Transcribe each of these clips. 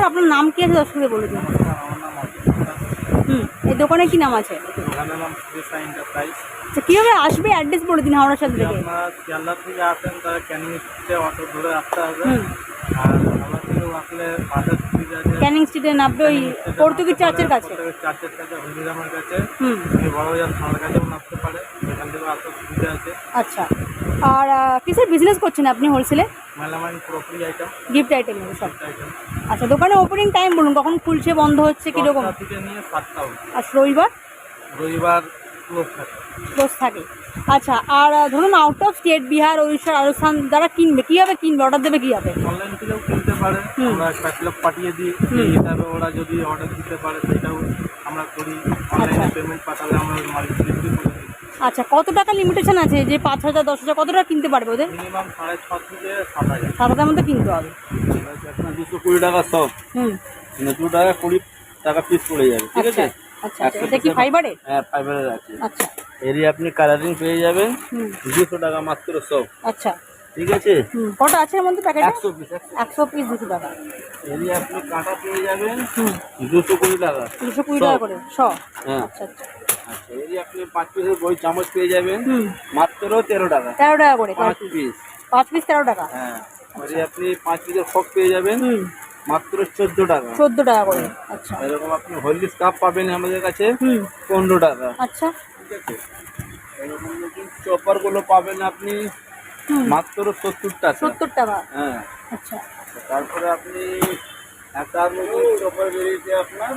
নমস্কার আপনার নাম কি আছে? দর্শককে বলে দিন। আমার নাম হুম এই দোকানে কি নাম আছে? আচ্ছা কীভাবে আসবে? অ্যাড্রেস বলে দিন হাওড়া সাথে থেকে। আপনারা থেকে আসেন তাহলে ক্যানিং স্ট্রিটে অটো ধরে আসতে হবে। আর থেকে আসলে আছে ক্যানিং স্ট্রিটে নামবে ওই পর্তুগিজ চার্চের কাছে। চার্চের কাছে হলদিরামের কাছে। হুম। বড় বাজার থানার কাছেও সুবিধা আছে। আচ্ছা। আর কিসের বিজনেস করছেন আপনি হোলসেলে আইটেম গিফট আইটেম সব। আইটেম আচ্ছা দোকানে ওপেনিং টাইম বলুন কখন খুলছে বন্ধ হচ্ছে কীরকম? থেকে নিয়ে সাতটা আর রবিবার? রবিবার ক্লোজ থাকে। ক্লোজ থাকে। আচ্ছা আর ধরুন out of state Bihar Orissa Rajasthan যারা কিনবে কীভাবে কিনবে অর্ডার দেবে কীভাবে অনলাইন থেকেও কিনতে পারে। আমরা ক্যাটালগ পাঠিয়ে দিই সেই হিসাবে ওরা যদি অর্ডার দিতে পারে সেটাও আমরা করি। অনলাইনে পেমেন্ট পাঠালে আমরা মাল ডেলিভারি করে দিই। আচ্ছা কত টাকা লিমিটেশন আছে? যে পাঁচ হাজার দশ হাজার কত টাকা কিনতে পারবে ওদের? মিনিমাম সাড়ে ছ থেকে সাত হাজার। সাত হাজার মধ্যে কিনতে হবে। দুশো কুড়ি টাকা সব। হুম। মানে দু টাকা কুড়ি টাকা পিস পড়ে যাবে ঠিক আচ্ছা আছে? আচ্ছা আচ্ছা। এটা কি ফাইবারে হ্যাঁ ফাইবারের আছে। আচ্ছা। এরই আপনি কালারিং পেয়ে যাবেন। দুশো টাকা মাত্র সব। আচ্ছা। ঠিক আছে? কটা আছে এর মধ্যে প্যাকেটে একশো পিস একশো একশো পিস দুশো টাকা। এরই আপনি কাঁটা পেয়ে যাবেন। দুশো কুড়ি টাকা। দুশো কুড়ি টাকা করে শ হ্যাঁ। আচ্ছা আচ্ছা। আচ্ছা এরই আপনি পাঁচ পিসের বই চামচ পেয়ে যাবেন মাত্র তেরো টাকা। তেরো টাকা করে পাঁচ পিস। পাঁচ পিস তেরো টাকা। হ্যাঁ আপনি পাঁচ পিসের ফক পেয়ে যাবেন মাত্র চোদ্দ টাকা। চোদ্দ টাকা করে আচ্ছা। এরকম আপনি হলদিস কাপ পাবেন আমাদের কাছে পনেরো টাকা। আচ্ছা। ঠিক আছে? এরকম নতুন চপারগুলো পাবেন আপনি মাত্র সত্তর টাকা। সত্তর টাকা। হ্যাঁ। আচ্ছা। তারপরে আপনি একটা চপার বেরিয়েছে আপনার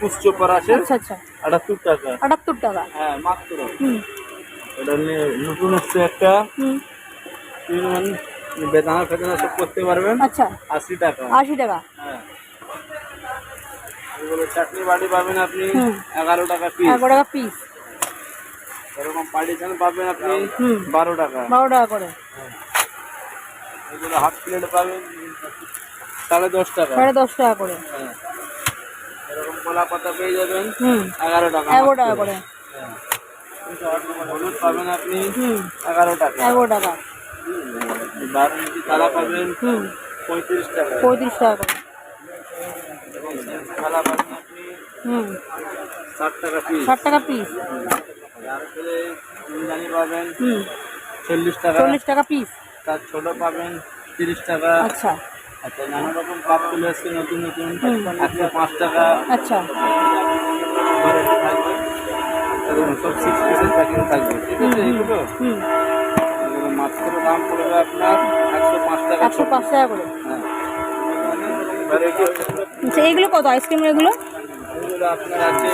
পুষ চপার আছে আচ্ছা। আচ্ছা আটাত্তর টাকা। আটাত্তর টাকা। হ্যাঁ মাত্র। হুম। এটা নতুন এসছে একটা। হুম। বেদানা ফেদানা সব করতে পারবেন। আচ্ছা। আশি টাকা। আশি টাকা। হ্যাঁ। এগুলো চাটনি বাড়ি পাবেন আপনি হুম। এগারো টাকা পিস এগারো টাকা পিস এরকম পার্টিশন পাবেন আপনি হুম। বারো টাকা। বারো টাকা করে। এগুলো হাফ প্লেট পাবেন। সাড়ে দশ টাকা। সাড়ে দশ টাকা করে। হ্যাঁ। কলা পাতা পেয়ে যাবেন। হুম। এগারো টাকা এগারো টাকা করে। হ্যাঁ। হলুদ পাবেন আপনি। এগারো টাকা। এগারো টাকা। বারো ইঞ্চি তালা পাবেন। পঁয়ত্রিশ টাকা। পঁয়ত্রিশ টাকা এবং থালা পাবেন আপনি হুম। ষাট টাকা পিস ষাট টাকা পিস তারপরে ফুলদানি পাবেন। হুম। চল্লিশ টাকা। চল্লিশ টাকা পিস তার ছোট পাবেন তিরিশ টাকা। আচ্ছা। আচ্ছা নানা রকম কাপ চলে এসছে নতুন নতুন। একশো পাঁচ টাকা। আচ্ছা। সব সিক্স পিসের প্যাকিং থাকবে। ঠিক আছে এগুলো মাত্র দাম পড়বে আপনার একশো পাঁচ টাকা একশো পাঁচ টাকা করে। হ্যাঁ। আচ্ছা এগুলো কত? আইসক্রিম এগুলো? এগুলো আপনার আছে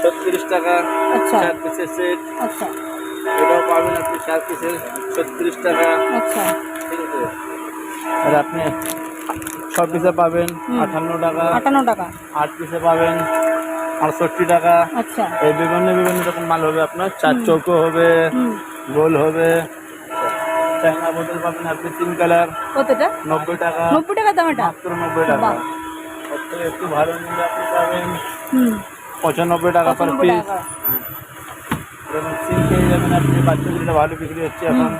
ছত্রিশ টাকা। আচ্ছা। চার পিসের সেট আচ্ছা। এটাও পাবেন আপনি চার পিসের ছত্রিশ টাকা। আচ্ছা। ঠিক আছে। আর আপনি ছ পিসে পাবেন আটান্ন টাকা আটান্ন টাকা। আট পিসে পাবেন আটষট্টি টাকা। আচ্ছা। এই বিভিন্ন বিভিন্ন রকম মাল হবে আপনার। চার চৌকো হবে গোল হবে। চায়না বোতল পাবেন আপনি তিন কালার। কতটা? নব্বই টাকা। নব্বই টাকার দাম এটা? মাত্র নব্বই টাকা। একটু ভালো নিলে আপনি পাবেন পঁচানব্বই টাকা পার পিস টাকা। সিম পেয়ে যাবেন আপনি। বাচ্চাগুলো ভালো বিক্রি হচ্ছে এখন।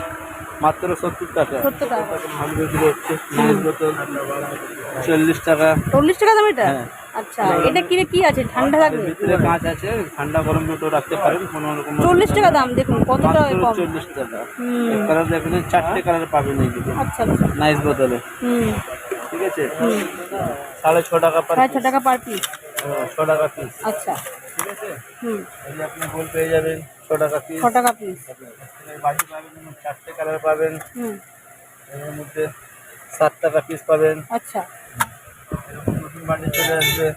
মাত্র সত্তর টাকা। সত্তর টাকা। ভালো হচ্ছে চল্লিশ টাকা। চল্লিশ টাকা দাম এটা? হ্যাঁ। আচ্ছা এটা কিনে কি আছে? ঠান্ডা ভিতরে কাঁচ আছে ঠান্ডা গরম দুটো রাখতে পারেন কোনো রকম চল্লিশ টাকা দাম দেখুন কতটা কম। চল্লিশ টাকা। কালার দেখবেন চারটে কালার পাবেন আচ্ছা আচ্ছা। নাইস বোতলে। ঠিক আছে? সাড়ে ছ টাকা পার সাড়ে ছ টাকা পার পিস ছ টাকা পিস আচ্ছা। ঠিক আছে? হুম। আপনি গোল পেয়ে যাবেন ছ টাকা পিস ছ টাকা পিস পাবেন চারটে কালার পাবেন। এর মধ্যে সাত টাকা পিস পাবেন। আচ্ছা। এরকম নতুন বাড়ি চলে আসবে।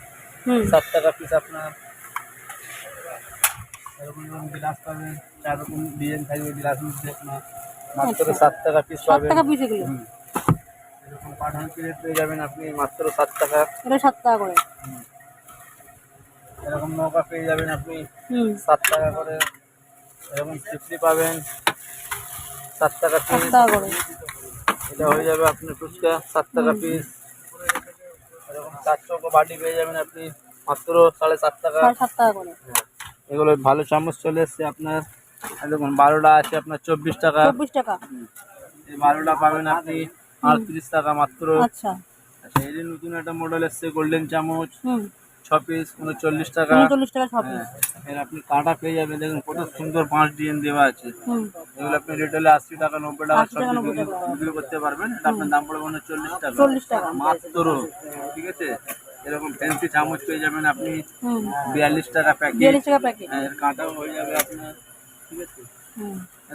সাত টাকা পিস আপনার। এরকম এরকম গ্লাস পাবেন চার রকম ডিজাইন থাকবে গ্লাস মধ্যে। আপনার মাত্র সাত টাকা পিস পাবেন। টাকা পিস এগুলো? এরকম পাঠান প্লেট পেয়ে যাবেন আপনি মাত্র সাত টাকা এটা সাত টাকা করে এরকম নৌকা পেয়ে যাবেন আপনি। সাত টাকা করে এরকম পাবেন। সাত টাকা পিস এটা হয়ে যাবে আপনার ফুচকা সাত টাকা পিস এরকম বাটি পেয়ে যাবেন আপনি। মাত্র সাড়ে সাত টাকা। সাড়ে সাত টাকা করে। এগুলো ভালো চামচ চলে এসছে আপনার। দেখুন বারোটা আছে আপনার চব্বিশ টাকা। চব্বিশ টাকা। এই বারোটা পাবেন আপনি আটত্রিশ টাকা মাত্র। আচ্ছা। আচ্ছা এই যে নতুন একটা মডেল এসছে গোল্ডেন চামচ। ছ পিস উনচল্লিশ টাকা। উনচল্লিশ টাকা ছ পিস হ্যাঁ, এর আপনি কাঁটা পেয়ে যাবেন। দেখুন কত সুন্দর পাঁচ ডিজাইন দেওয়া আছে। এগুলো আপনি রিটেলে আশি টাকা নব্বই টাকা সব বিক্রি করতে পারবেন। এটা আপনার দাম পড়বে টাকা। চল্লিশ টাকা। মাত্র। ঠিক আছে? এরকম ফ্যান্সি চামচ পেয়ে যাবেন আপনি। বিয়াল্লিশ টাকা প্যাকেট প্যাকেট এর কাঁটাও হয়ে যাবে আপনার। ঠিক আছে?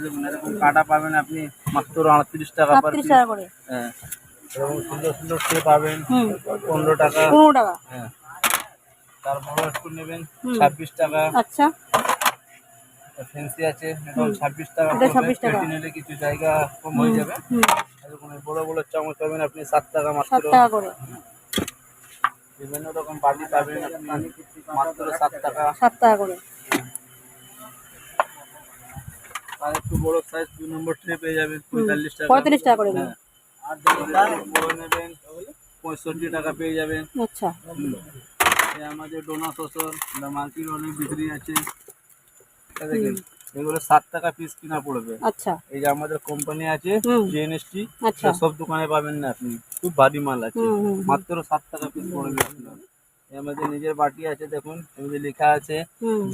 দেখুন এরকম কাঁটা পাবেন আপনি মাত্র আটত্রিশ টাকা পার হ্যাঁ। এরকম সুন্দর সুন্দর ট্রে পাবেন। পনেরো টাকা। পনেরো টাকা। হ্যাঁ। তার বড় একটু নেবেন ছাব্বিশ টাকা। আচ্ছা। ফ্যান্সি আছে এটাও ছাব্বিশ টাকা এটা পড়বে। 26 টাকা। পেটি নিলে কিছু জায়গা কম হয়ে যাবে। এরকম বড় বড় চামচ পাবেন আপনি সাত টাকা মাত্র। টাকা করে। বিভিন্ন রকম বাটি পাবেন আপনি মাত্র সাত টাকা। সাত টাকা করে। আর একটু বড় সাইজ দু নম্বর ট্রে পেয়ে যাবেন পঁয়তাল্লিশ টাকা। পঁয়তাল্লিশ টাকা করে হ্যাঁ। আর বড় নেবেন পঁয়ষট্টি টাকা পেয়ে যাবেন। আচ্ছা। এই আমাদের ডোনা সসর মার্কেট অনেক বিক্রি আছে। দেখেন এগুলো সাত টাকা পিস কিনা পড়বে। আচ্ছা। এই যে আমাদের কোম্পানি আছে। জিএনএসটি আচ্ছা। সব দোকানে পাবেন না আপনি। খুব ভারী মাল আছে। মাত্র সাত টাকা পিস পড়বে আপনার। আমাদের নিজের বাটি আছে দেখুন এমনি লেখা আছে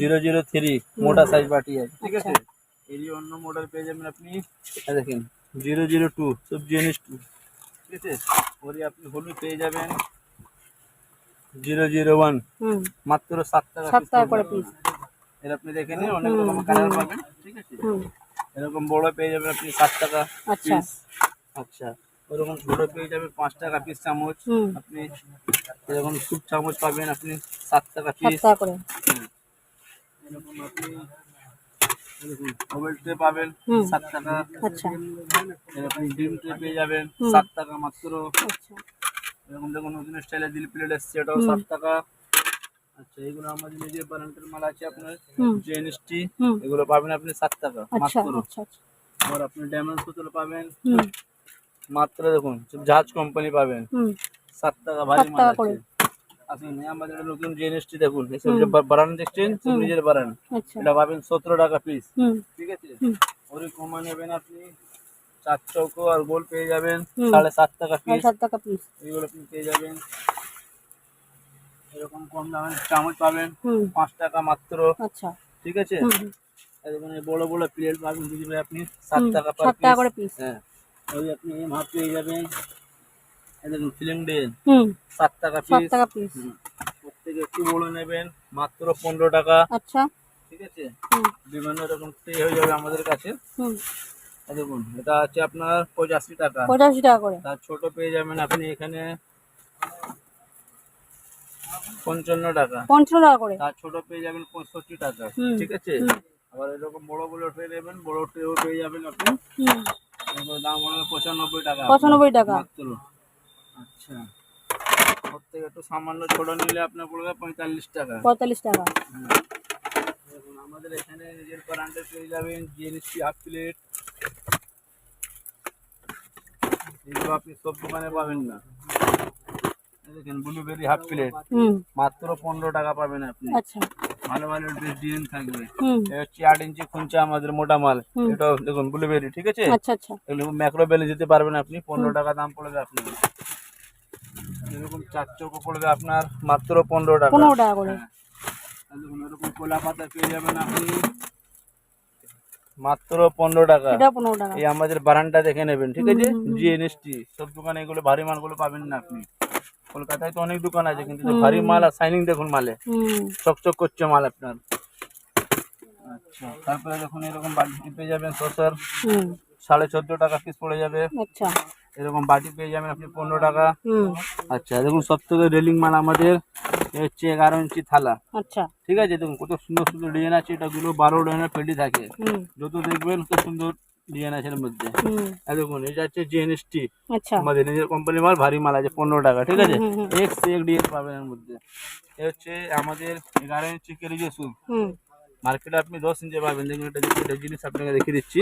জিরো জিরো থ্রি মোটা সাইজ বাটি আছে ঠিক আছে? আচ্ছা। এরই অন্য মডেল পেয়ে যাবেন আপনি। দেখেন জিরো জিরো টু সব জিএনএস টু ঠিক আছে? ওরই আপনি হলুদ পেয়ে যাবেন। Zero zero one. মাত্র সাত টাকা সাত টাকা করে পিস এর আপনি দেখে নিন অনেক রকম কালার পাবেন ঠিক আছে? এরকম বড় পেয়ে যাবেন আপনি সাত টাকা আচ্ছা। পিস আচ্ছা। ওরকম ছোট পেয়ে যাবে পাঁচ টাকা পিস চামচ। আপনি এরকম স্যুপ চামচ পাবেন আপনি সাত টাকা পিস এরকম আপনি ট্রে পাবেন সাত টাকা। আচ্ছা। এরকম ডিম ট্রে পেয়ে যাবেন সাত টাকা মাত্র। আচ্ছা। এরকম দেখুন নতুন স্টাইলের দিল প্লেট এসছে এটাও সাত টাকা। আচ্ছা এগুলো আমাদের নিজের ব্র্যান্ডের মাল আছে আপনার হুম। জিএনএসটি হুম। এগুলো পাবেন আপনি সাত টাকা আচ্ছা মাত্র। আচ্ছা আচ্ছা আর আপনি ডায়মন্ড বোতল পাবেন। হুম। মাত্র দেখুন সব জাহাজ কোম্পানি পাবেন। হুম। সাত টাকা ভারী সাত মাল টাকা আছে। করে। আসুন এই আমাদের একটা নতুন জিএনএসটি দেখুন এসব যে বারান দেখছেন সব নিজের বারান আচ্ছা। এটা পাবেন সতেরো টাকা পিস হুম। ঠিক আছে? হুম। ওরই কমা নেবেন আপনি। চার চৌকো আর গোল পেয়ে যাবেন। সাড়ে সাত টাকা পিস সাত টাকা পিস এইগুলো আপনি পেয়ে যাবেন। এরকম কম দামের চামচ পাবেন। পাঁচ টাকা মাত্র। আচ্ছা। ঠিক আছে? এখানে বড় বড় প্লেট পাবেন দিদি ভাই আপনি সাত টাকা পার টাকা করে পিস হ্যাঁ। ওই আপনি হাফ পেয়ে যাবেন। দেখুন ফিলিং হুম। সাত টাকা সাত টাকা পিস প্রত্যেকে একটু বড় নেবেন মাত্র পনেরো টাকা। আচ্ছা। ঠিক আছে? বিভিন্ন রকম ট্রে হয়ে যাবে আমাদের কাছে। হুম। এই দেখুন এটা আছে আপনার পঁচাশি টাকা। পঁচাশি টাকা করে। তার ছোট পেয়ে যাবেন আপনি এখানে পঞ্চান্ন টাকা। পঞ্চান্ন টাকা করে। তার ছোট পেয়ে যাবেন পঁয়ষট্টি টাকা ঠিক আছে? আবার এরকম বড় বড় ট্রে নেবেন বড় ট্রেও পেয়ে যাবেন আপনি। দাম পড়বে পঁচানব্বই টাকা পঁচানব্বই টাকা। মাত্র। আচ্ছা। ওর থেকে একটু সামান্য ছোট নিলে আপনার পড়বে পঁয়তাল্লিশ টাকা। পঁয়তাল্লিশ টাকা। হ্যাঁ। দেখুন আমাদের এখানে নিজের পেয়ে যাবেন জিএনএসপি হাফ প্লেট এগুলো আপনি সব দোকানে পাবেন না। দেখেন ব্লুবেরি হাফ প্লেট মাত্র পনেরো টাকা পাবেন আপনি। আচ্ছা। ভালো ভালো বেশ ডিজাইন থাকবে। হচ্ছে আট ইঞ্চি আমাদের মোটা মাল। এটা দেখুন ব্লুবেরি ঠিক আছে? আচ্ছা আচ্ছা। এগুলো ম্যাক্রো বেলে দিতে পারবেন আপনি পনেরো টাকা দাম পড়বে আপনার। এরকম চার চৌকো পড়বে আপনার মাত্র পনেরো টাকা। পনেরো টাকা করে। কলা পাতা পেয়ে যাবেন আপনি মাত্র পনেরো টাকা। এটা পনেরো টাকা। এই আমাদের বারানটা দেখে নেবেন ঠিক আছে? জিএনএসটি সব দোকানে এগুলো ভারী মালগুলো পাবেন না আপনি। কলকাতায় তো অনেক দোকান আছে কিন্তু ভারী মাল আর শাইনিং দেখুন মালে। চকচক করছে মাল আপনার। আচ্ছা তারপরে দেখুন এরকম বাটি পেয়ে যাবেন শসার সাড়ে চোদ্দ টাকা পিস পড়ে যাবে। আচ্ছা। এরকম বাটি পেয়ে যাবেন আপনি পনেরো টাকা। আচ্ছা দেখুন সব থেকে রেলিং মাল আমাদের হচ্ছে এগারো ইঞ্চি থালা। আচ্ছা। ঠিক আছে দেখুন কত সুন্দর সুন্দর ডিজাইন আছে এটাগুলো বারো ডিজাইনের পেটি থাকে। যত দেখবেন খুব সুন্দর ডিজাইন আছে এর মধ্যে। দেখুন এটা হচ্ছে জিএনএসটি আচ্ছা। আমাদের নিজের কোম্পানি মাল ভারী মাল আছে পনেরো টাকা ঠিক আছে। এক্স এক ডিজাইন পাবেন এর মধ্যে। এ হচ্ছে আমাদের এগারো ইঞ্চি সুপ হুম। মার্কেটে আপনি দশ ইঞ্চি পাবেন। দেখুন এটা জিনিস আপনাকে দেখিয়ে দিচ্ছি।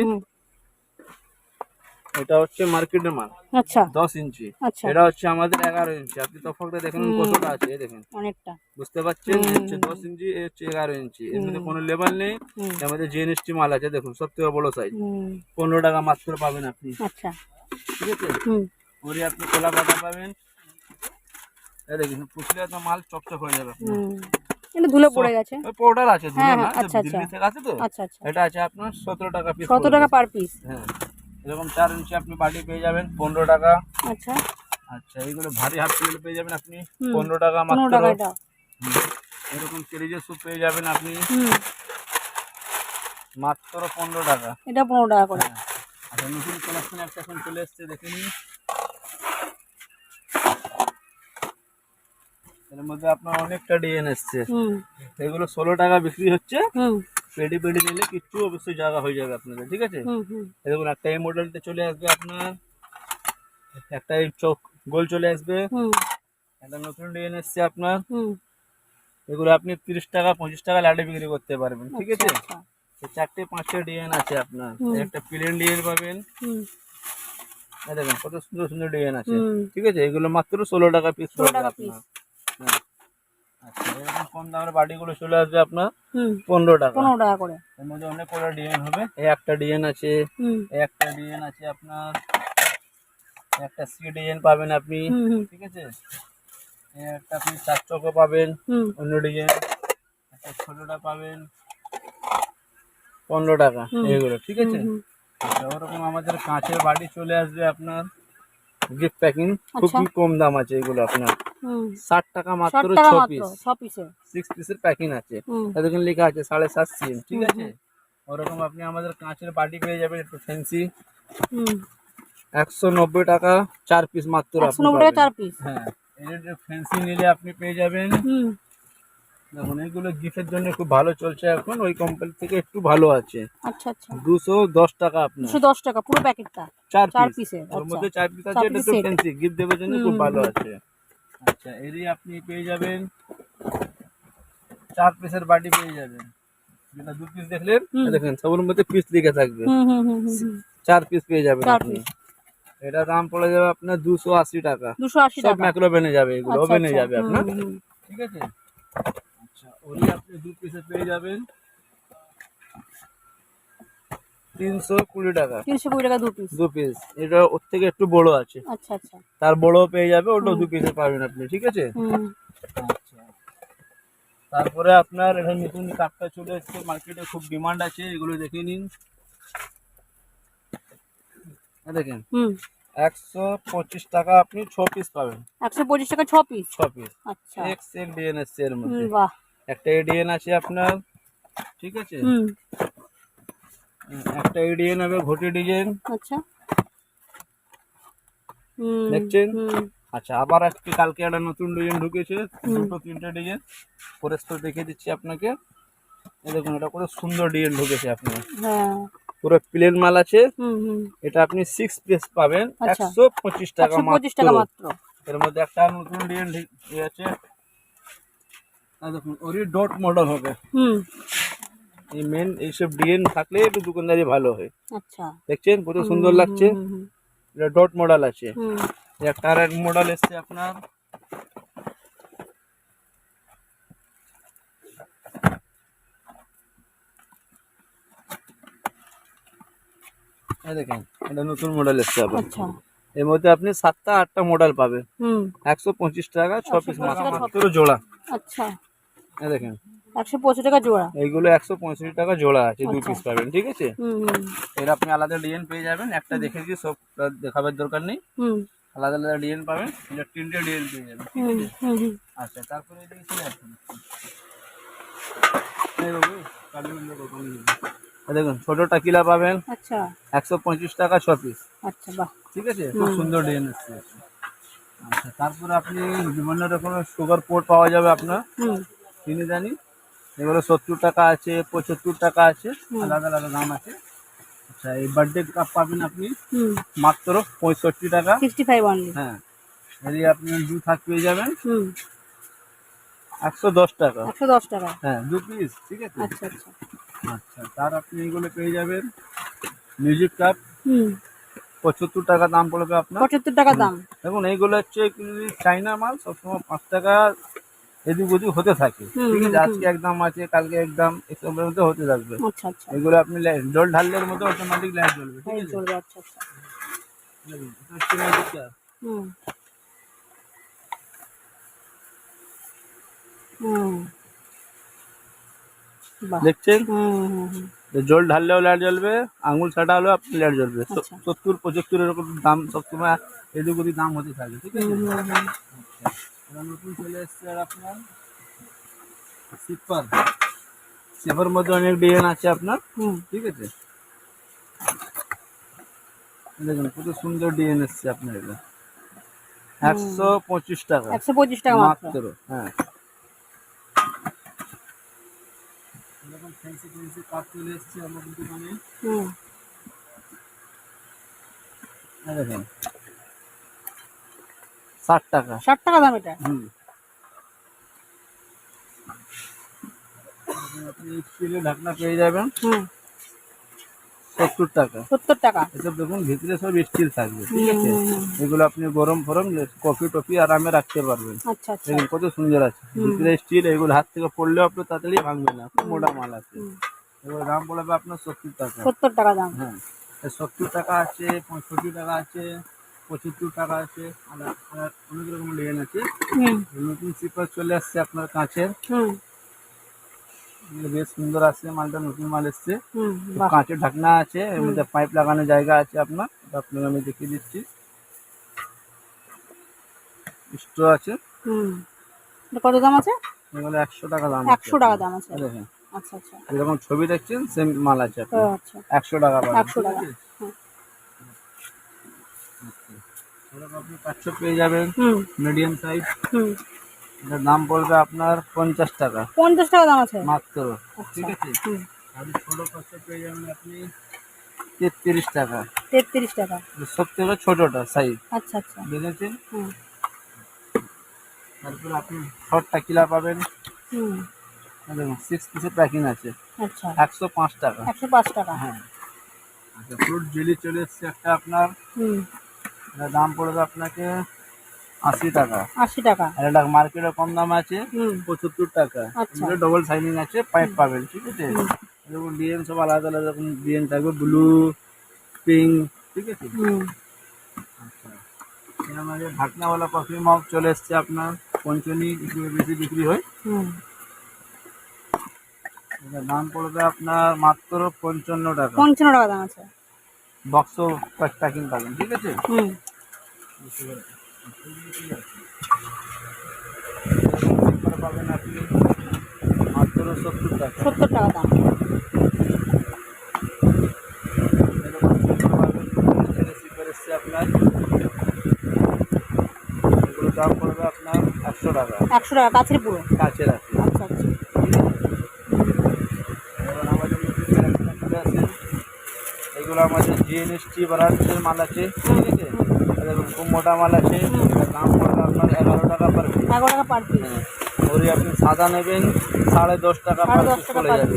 এটা হচ্ছে মার্কেটের মাল। আচ্ছা। দশ ইঞ্চি। আচ্ছা। এটা হচ্ছে আমাদের এগারো ইঞ্চি। আপনি তফাৎটা দেখেন কতটা আছে দেখেন। অনেকটা। বুঝতে পারছেন? হচ্ছে দশ ইঞ্চি এ হচ্ছে এগারো ইঞ্চি। এর মধ্যে কোনো লেবার নেই। মধ্যে জিএনএসটি মাল আছে দেখুন সব থেকে বড় সাইজ পনেরো টাকা মাত্র পাবেন আপনি। আচ্ছা। ঠিক আছে? হুম। ওরে আপনি কলা পাতা পাবেন। এই দেখুন পুষলে তো মাল চকচক হয়ে যাবে। এটা ধুলে পড়ে গেছে। পাউডার আছে ধুলো হ্যাঁ, না, হ্যাঁ, আচ্ছা, দিল্লি আচ্ছা। থেকে আছে তো? আচ্ছা আচ্ছা। এটা আছে আপনার সতেরো টাকা পিস সতেরো টাকা পার পিস হ্যাঁ। এরকম চার ইঞ্চি আপনি বাটি পেয়ে যাবেন পনেরো টাকা। আচ্ছা। আচ্ছা এইগুলো ভারী হাফ প্লেট পেয়ে যাবেন আপনি। পনেরো টাকা মাত্র। টাকা এরকম কেরিজের স্যুপ পেয়ে যাবেন আপনি। মাত্র পনেরো টাকা। এটা পনেরো টাকা করে। হ্যাঁ। আচ্ছা নতুন কালেকশন একটা এখন চলে এসছে দেখে নিন। এর মধ্যে আপনার অনেকটা ডিজাইন এসছে। এগুলো ষোলো টাকা বিক্রি হচ্ছে। পেডি পেডি নিলে কিচ্ছু অবশ্যই জায়গা হয়ে যাবে আপনাদের ঠিক আছে? দেখুন একটা এই মডেলটা চলে আসবে আপনার একটা এই চোখ গোল চলে আসবে। একটা নতুন ডিজাইন এসছে আপনার। এগুলো আপনি তিরিশ টাকা পঁচিশ টাকা লাডে বিক্রি করতে পারবেন ঠিক আছে? আচ্ছা। চারটে পাঁচটা ডিজাইন আছে আপনার। একটা প্লেন ডিজাইন পাবেন। দেখেন কত সুন্দর সুন্দর ডিজাইন আছে। ঠিক আছে? এগুলো মাত্র ষোলো টাকা পিস 16 টাকা piece। হ্যাঁ। আচ্ছা এরকম কম দামের বাটিগুলো চলে আসবে আপনার পনেরো টাকা। পনেরো টাকা করে। এর মধ্যে অনেক কটা ডিজাইন হবে। এই একটা ডিজাইন আছে একটা ডিজাইন আছে আপনার একটা সি ডিজাইন পাবেন আপনি ঠিক আছে? একটা আপনি চার চকো পাবেন অন্য ডিজাইন। একটা ছোটটা পাবেন পনেরো টাকা এগুলো ঠিক আছে? আচ্ছা, ওরকম আমাদের কাঁচের বাড়ি চলে আসবে আপনার গিফট প্যাকিং আচ্ছা। খুবই কম দাম আছে এগুলো আপনার। ষাট টাকা মাত্র ছ পিস সিক্স পিসের প্যাকিং আছে। হুম। লেখা আছে সাড়ে সাত সিম ঠিক আছে? ওরকম আপনি আমাদের কাঁচের বাটি পেয়ে যাবেন একটু ফ্যান্সি একশো নব্বই টাকা চার পিস মাত্র। চার পিস হ্যাঁ এর ফ্যান্সি নিলে আপনি পেয়ে যাবেন। দেখুন এগুলো গিফটের জন্য খুব ভালো চলছে এখন ওই কোম্পানি থেকে একটু ভালো আছে। আচ্ছা আচ্ছা। দুশো দশ টাকা আপনার। দুশো দশ টাকা পুরো প্যাকেটটা চার চার পিস পিসের ওর আচ্ছা। মধ্যে চার পিস আছে চার এটা তো ফ্যান্সি গিফট দেওয়ার জন্য খুব ভালো আছে। আচ্ছা এরই আপনি পেয়ে যাবেন। চার পিসের বাটি পেয়ে যাবেন। যেটা দু পিস দেখলেন হুম। এই দেখেন সবের মধ্যে পিস লিখে থাকবে। হুম হুম হুম হুম, হুম। চার পিস পেয়ে যাবেন চার আপনি। piece। এটা দাম পড়ে যাবে আপনার দুশো আশি টাকা। দুশো আশি সব টাকা। ম্যাক্রো বেনে যাবে এগুলো আচ্ছা, ওভেনে আচ্ছা, যাবে হুম, আপনার। হুম, হুম। ঠিক আছে? আচ্ছা ওই আপনি দু পিসে পেয়ে যাবেন। তিনশো কুড়ি টাকা। তিনশো কুড়ি টাকা দু পিস দু পিস এটা ওর থেকে একটু বড় আছে। আচ্ছা আচ্ছা। তার বড় পেয়ে যাবে ওটাও দু পিসে পাবেন আপনি ঠিক আছে? আচ্ছা। তারপরে আপনার এটা নতুন কাপটা চলে এসছে মার্কেটে খুব ডিমান্ড আছে এগুলো দেখে নিন। দেখেন হুম। একশো পঁচিশ টাকা আপনি ছ পিস পাবেন। একশো পঁচিশ টাকা ছ পিস ছ পিস আচ্ছা। এক্স এল ডিএন এর মধ্যে। একটা এডিএন আছে আপনার ঠিক আছে? হুম। একটা এডিএন হবে ঘটি ডিজাইন। আচ্ছা। হুম দেখছেন? আচ্ছা আবার আজকে কালকে একটা নতুন ডিজাইন ঢুকেছে দুটো তিনটে ডিজাইন। পরে তো দেখে দিচ্ছি আপনাকে। এই দেখুন এটা করে সুন্দর ডিজাইন ঢুকেছে আপনার। হ্যাঁ। পুরো প্লেন মাল আছে। হুম হুম। এটা আপনি সিক্স পিস পাবেন আচ্ছা। একশো পঁচিশ টাকা মাত্র। এর মধ্যে একটা নতুন ডিজাইন আছে। দেখুন ওরই ডট মডেল হবে। হুম। এই মেন এইসব ডিজাইন থাকলে একটু দোকানদারি ভালো হয়। আচ্ছা। দেখছেন? কত সুন্দর লাগছে। এটা ডট মডেল আছে। একটা আর মডেল এসছে আপনার। দেখেন এটা নতুন মডেল এসছে আবার আচ্ছা। এর মধ্যে আপনি সাতটা আটটা মডেল পাবেন। হুম। একশো পঁচিশ টাকা ছ পিস 125 টাকা ছ মাত্র জোড়া। আচ্ছা। দেখেন। একশো পঁচিশ টাকা জোড়া। এইগুলো একশো পঁয়ষট্টি টাকা জোড়া আছে দু আচ্ছা। পিস পাবেন ঠিক আছে? এর আপনি আলাদা ডিজাইন পেয়ে যাবেন একটা দেখে দিয়ে সব দেখাবার দরকার নেই। হুম। আলাদা আলাদা ডিজাইন পাবেন এটা তিনটে ডিজাইন পেয়ে যাবেন আচ্ছা তারপরে দেখুন ছোট টাকিলা পাবেন আচ্ছা। একশো পঁচিশ টাকা ছ পিস আচ্ছা বাহ। ঠিক আছে? খুব সুন্দর ডিজাইন আচ্ছা তারপরে আপনি বিভিন্ন রকমের সুগার পোর্ট পাওয়া যাবে আপনার। চিনি জানি। এগুলো সত্তর টাকা আছে পঁচাত্তর টাকা আছে আলাদা আলাদা দাম আছে। আচ্ছা এই বার্থডে কাপ পাবেন আপনি মাত্র পঁয়ষট্টি টাকা। সিক্সটি ফাইভ হ্যাঁ যদি আপনি দু থাক পেয়ে যাবেন। একশো দশ টাকা। একশো দশ টাকা। হ্যাঁ দু পিস ঠিক আছে? আচ্ছা আচ্ছা। আচ্ছা তার আপনি এগুলো পেয়ে যাবেন। মিউজিক কাপ পঁচাত্তর টাকা দাম পড়বে আপনার। পঁচাত্তর টাকা দাম। দেখুন এইগুলো হচ্ছে চাইনা মাল সবসময় পাঁচ টাকা এদিক ওদিক হতে থাকে। ঠিক আছে আজকে একদম আছে কালকে একদম এসবের মধ্যে হতে থাকবে। আচ্ছা আচ্ছা। এগুলো আপনি জল ঢাললে মধ্যে অটোমেটিক লাইট জ্বলবে ঠিক আছে? আচ্ছা আচ্ছা। হুম। হুম। দেখছেন? জল ঢাললেও লাইট জ্বলবে আঙুল ছাটা হলেও আপনি লাইট জ্বলবে। আচ্ছা। সত্তর পঁচাত্তর এরকম দাম সবসময় এদিক ওদিক দাম হতে থাকে ঠিক আছে? নতুন চলে এসছে আর আপনার সিপার সিপার মধ্যে অনেক ডিজাইন আছে আপনার? ঠিক আছে। দেখুন কত সুন্দর ডিজাইন এসছে আপনার এটা। একশো পঁচিশ টাকা। একশো পঁচিশ টাকা মাত্র। হ্যাঁ। এরকম ফ্যান্সি ফ্যান্সি কাপ চলে এসছে আমাদের দোকানে। হুম। দেখেন। ষাট টাকা। ষাট টাকা দাম এটা? হুম। ঢাকনা পেয়ে যাবেন। সত্তর টাকা। সত্তর টাকা। এসব দেখুন ভিতরে সব স্টিল থাকবে ঠিক আছে? হুম, হুম, এগুলো আপনি গরম ফরম কফি টফি আরামে রাখতে পারবেন। আচ্ছা আচ্ছা। দেখুন কত সুন্দর আছে। ভিতরে স্টিল এগুলো হাত থেকে পড়লেও আপনার তাড়াতাড়ি ভাঙবে না খুব মোটা মাল আছে। এগুলো দাম পড়বে আপনার সত্তর টাকা। সত্তর টাকা দাম। হ্যাঁ সত্তর টাকা আছে পঁয়ষট্টি টাকা আছে পঁচাত্তর টাকা আছে অনেক রকম ডিজাইন আছে। নতুন সিপার চলে আসছে আপনার কাঁচের বেশ সুন্দর আছে মালটা নতুন মাল এসছে। কাঁচের ঢাকনা আছে এর মধ্যে পাইপ লাগানোর জায়গা আছে আপনার আপনাকে আমি দেখিয়ে দিচ্ছি। স্ট্র আছে। হুম। কত দাম আছে? এগুলো একশো টাকা দাম একশো টাকা দাম আছে। দেখেন আচ্ছা আচ্ছা। এরকম ছবি দেখছেন সেম মাল আছে আপনার। আচ্ছা। একশো টাকা পাবেন, একশো টাকা। আপনি পাঁচশো পেয়ে যাবেন মিডিয়াম সাইজ এটার দাম পড়বে আপনার পঞ্চাশ টাকা। পঞ্চাশ টাকা দাম আছে। মাত্র। ঠিক আছে? আর ছোট পাঁচশো পেয়ে যাবেন আপনি তেত্রিশ টাকা। তেত্রিশ টাকা। সব থেকে ছোটটা সাইজ আচ্ছা আচ্ছা। বুঝেছেন? তারপরে আপনি শর্টটা কিলা পাবেন। দেখুন সিক্স পিসের প্যাকিং আছে। আচ্ছা। একশো পাঁচ টাকা। একশো পাঁচ টাকা। হ্যাঁ। আচ্ছা ফ্রুট জেলি চলে এসছে একটা আপনার। এটার দাম পড়বে আপনাকে আশি টাকা। আশি টাকা। আর এটা মার্কেটে কম দাম আছে পঁচাত্তর টাকা। আচ্ছা। ডবল সাইনিং আছে পাইপ পাবেন ঠিক আছে? এরকম ডিএন সব আলাদা আলাদা রকম ডিএন থাকবে ব্লু পিঙ্ক ঠিক আছে? আচ্ছা। আমাদের ঢাকনাওয়ালা কফি মগ চলে এসছে আপনার পঞ্চনি বেশি বিক্রি হয়। হুম। দাম পড়বে আপনার মাত্র পঞ্চান্ন টাকা। পঞ্চান্ন টাকা দাম আছে। বক্স প্যাকিং পাবেন ঠিক আছে? পাবেন আপনি সত্তর টাকা সত্তর টাকা দাম। আপনার এগুলো দাম পড়বে আপনার একশো টাকা একশো টাকা কাছের পুরো। কাছের আছে আচ্ছা। আচ্ছা আমাদের। এগুলো আমাদের জিএনএসটি ব্রান্ডের মাল আছে ঠিক আছে আর এরকম খুব মোটা মাল আছে। দাম পড়বে আপনার এগারো টাকা পার পিস এগারো টাকা পার পিস ওরে আপনি সাদা নেবেন সাড়ে দশ টাকা পার পিস চলে যাবে।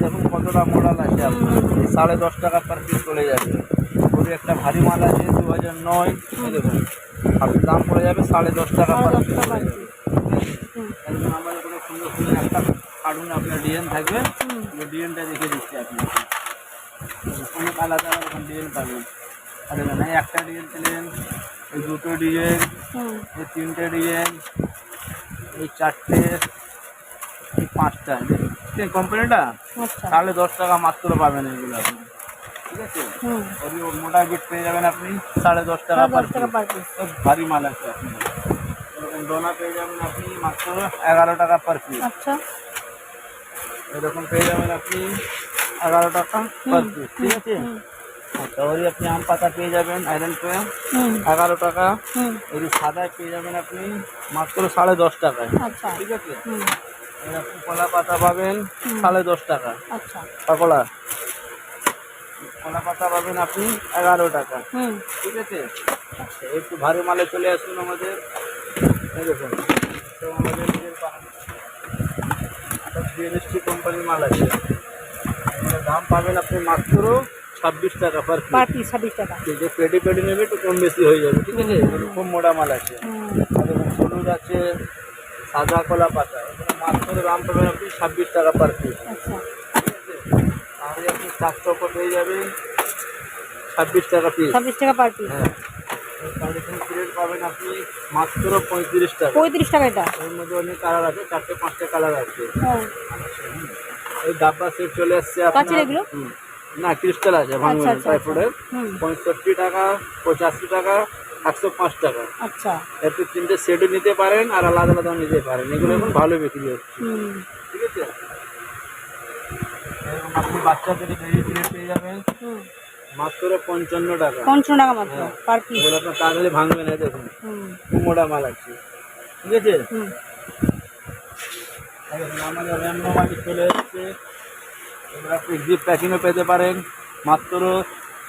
দেখুন কতটা মোডাল আছে আপনার। সাড়ে দশ টাকা পার পিস চলে যাবে। ওরে একটা ভারী মাল আছে দু হাজার নয় দেখুন আপনার দাম পড়ে যাবে সাড়ে দশ টাকা পার পিস আমাদের কোনো সুন্দর সুন্দর একটা কার্টুন আপনার ডিজাইন থাকবে। ডিজাইনটা দেখে দিচ্ছি আপনাকে। অনেক আলাদা আলাদা ডিজাইন পাবেন। আর এখানে একটা ডিজাইন পেলেন এই দুটো ডিজাইন হুম এই তিনটে ডিজাইন এই চারটে এই পাঁচটা এই কোম্পানিটা আচ্ছা তাহলে দশ টাকা মাত্র পাবেন এগুলো আপনি ঠিক আছে হুম ওই ওর মোটা বিট পেয়ে যাবেন আপনি সাড়ে দশ টাকা সাড়ে পার দশ টাকা পার পিস সব ভারী মাল আছে আপনি এরকম ডোনা পেয়ে যাবেন আপনি মাত্র এগারো টাকা পার পিস আচ্ছা এরকম পেয়ে যাবেন আপনি এগারো টাকা পার পিস ঠিক আছে ওরই আপনি আম পাতা পেয়ে যাবেন আয়রন পেয়ে এগারো টাকা। ওই সাদা পেয়ে যাবেন আপনি মাত্র সাড়ে দশ টাকায়। আচ্ছা। ঠিক আছে? আপনি কলা পাতা পাবেন সাড়ে দশ টাকা। আচ্ছা। পাকোড়া কলা পাতা পাবেন আপনি এগারো টাকা। ঠিক আছে? আচ্ছা একটু ভারী মালে চলে আসুন আমাদের। এই দেখুন তো আমাদের নিজের জিএনএসটি কোম্পানির মাল আছে। দাম পাবেন আপনি মাত্র ছাব্বিশ টাকা পার পার পিস ছাব্বিশ টাকা। যে পেডি পেডি নেবে একটু কম বেশি হয়ে যাবে ঠিক আছে? খুব মোটা মাল আছে। হলুদ আছে সাদা কলা পাতা। মাত্র দাম পাবেন আপনি ছাব্বিশ টাকা পার পিস আচ্ছা। তাহলে আপনি চারশো পেয়ে যাবেন ছাব্বিশ টাকা পিস ছাব্বিশ টাকা পার পিস হ্যাঁ। পাবেন আপনি মাত্র পঁয়ত্রিশ টাকা। পঁয়ত্রিশ টাকা এটা। এর মধ্যে অনেক কালার আছে চারটে পাঁচটা কালার আছে। এই ডাব্বা সেট চলে আসছে। না ক্রিস্টাল আছে ভাঙবে আচ্ছা, আচ্ছা, হুম। পঁয়ষট্টি টাকা পঁচাশি টাকা একশো পাঁচ টাকা। আচ্ছা। এতে তিনটে সেটও নিতে পারেন আর আলাদা আলাদাও নিতে পারেন। এগুলো এখন ভালো বিক্রি হচ্ছে। ঠিক আছে? আপনি বাচ্চাদের পেয়ে যাবেন। মাত্র পঞ্চান্ন টাকা। পঞ্চান্ন টাকা মাত্র পার পিস এগুলো আপনার তাড়াতাড়ি ভাঙবে না দেখুন। খুব মোটা মাল আছে। ঠিক আছে? আমাদের র্যাম্বো মাটি চলে এসছে। আপনি প্যাকিংও পেতে পারেন মাত্র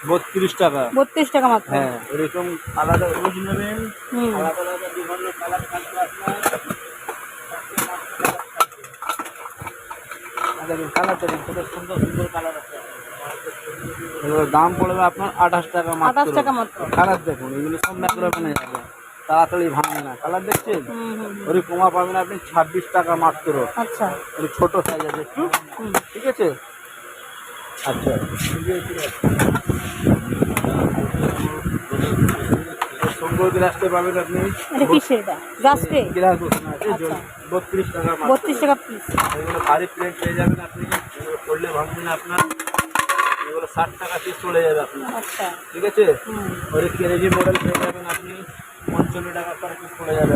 বত্রিশ টাকা। বত্রিশ টাকা মাত্র? হ্যাঁ এরকম আলাদা রোজ নেবেন আলাদা আলাদা বিভিন্ন কালার থাকবে আপনার। আর দেখুন কালার দেখুন কত সুন্দর সুন্দর কালার আছে। এগুলোর দাম পড়বে আপনার আঠাশ টাকা মাত্র। 28 টাকা মাত্র। কালার দেখুন এগুলো সব ম্যাকড়ে বানা যাবে। তাড়াতাড়ি ভাঙবে না। কালার দেখছেন? ওই কমা পাবেন আপনি ছাব্বিশ টাকা মাত্র। আচ্ছা। ছোট সাইজ আছে একটু। ঠিক আছে? আচ্ছা। ঠিক আছে সম্বর গ্লাসটা পাবেন আপনি। এটা কিসের এটা গ্লাস বসানো আছে আচ্ছা। বত্রিশ টাকা মাত্র। বত্রিশ টাকা পিস এগুলো ভারী প্লেট পেয়ে যাবেন আপনি এগুলো করলে ভাঙবে না আপনার। এগুলো ষাট টাকা পিস চলে যাবে আপনার। আচ্ছা। ঠিক আছে? ওই কেরেজি মডেল পেয়ে যাবেন আপনি পঞ্চান্ন টাকা পার পিস পড়ে যাবে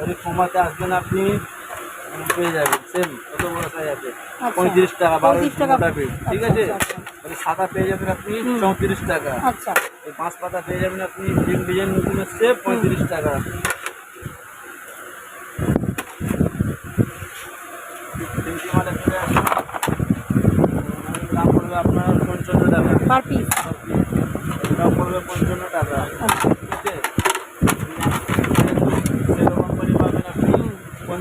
ওই কমাতে আসবেন আপনি পেয়ে যাবেন সেম কত বড় সাইজ আছে? আচ্ছা। পঁয়ত্রিশ টাকা বারো টাকা। ঠিক আচ্ছা, আছে? আচ্ছা, সাদা পেয়ে যাবেন আপনি। চৌত্রিশ টাকা। আচ্ছা। পাঁচ পাতা পেয়ে যাবেন আপনি ডিম ডিজাইন নতুন পঁয়ত্রিশ টাকা। দাম পড়বে আপনার পঞ্চান্ন টাকা। পার পিস এটাও পড়বে পঞ্চান্ন টাকা আচ্ছা ঠিক আছে সেলো কোম্পানি পাবেন আপনি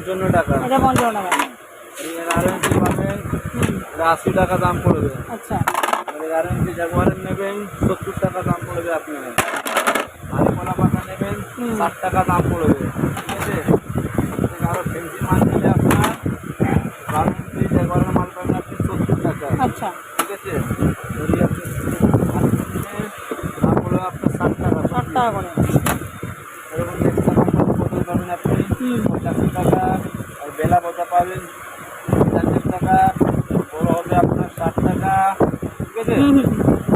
পঞ্চান্ন টাকা। এটা পঞ্চান্ন টাকা। এর পাবেন হুম এটা আশি টাকা দাম পড়বে। আচ্ছা। এর জাগুয়ারের নেবেন সত্তর টাকা দাম পড়বে আপনার আর কলা পাতা নেবেন। ষাট টাকা দাম পড়বে। ঠিক আছে? আরও ফেন্সি মাল নিলে আপনার জাগুয়ারের মাল পাবেন আপনি সত্তর টাকা। আচ্ছা। ঠিক আছে? যদি আপনি আপনার ষাট টাকা ষাট টাকা করে এরকম দেখতে কোম্পানির বোতল পাবেন আপনি হুম। পঁচাশি টাকা আর বেলা পাতা পাবেন পঞ্চাশ টাকা বড় হবে আপনার ষাট টাকা ঠিক আছে?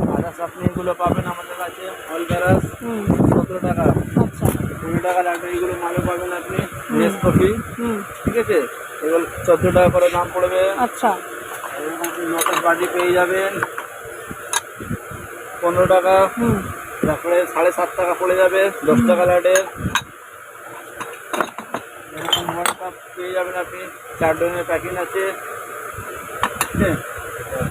আদার্স আপনি এগুলো পাবেন আমাদের কাছে গ্যারাস হুম। সতেরো টাকা। আচ্ছা। কুড়ি টাকা লাগবে এগুলো মালও পাবেন আপনি নেস কফি হুম। ঠিক আছে? এগুলো চোদ্দ টাকা করে দাম পড়বে। আচ্ছা। আপনি লোটাস বাটি পেয়ে যাবেন। পনেরো টাকা। হুম। তারপরে সাড়ে সাত টাকা পড়ে যাবে দশ টাকা লাটের এরকম ওয়ান কাপ পেয়ে যাবেন আপনি চার ডজনের প্যাকিং আছে ঠিক আছে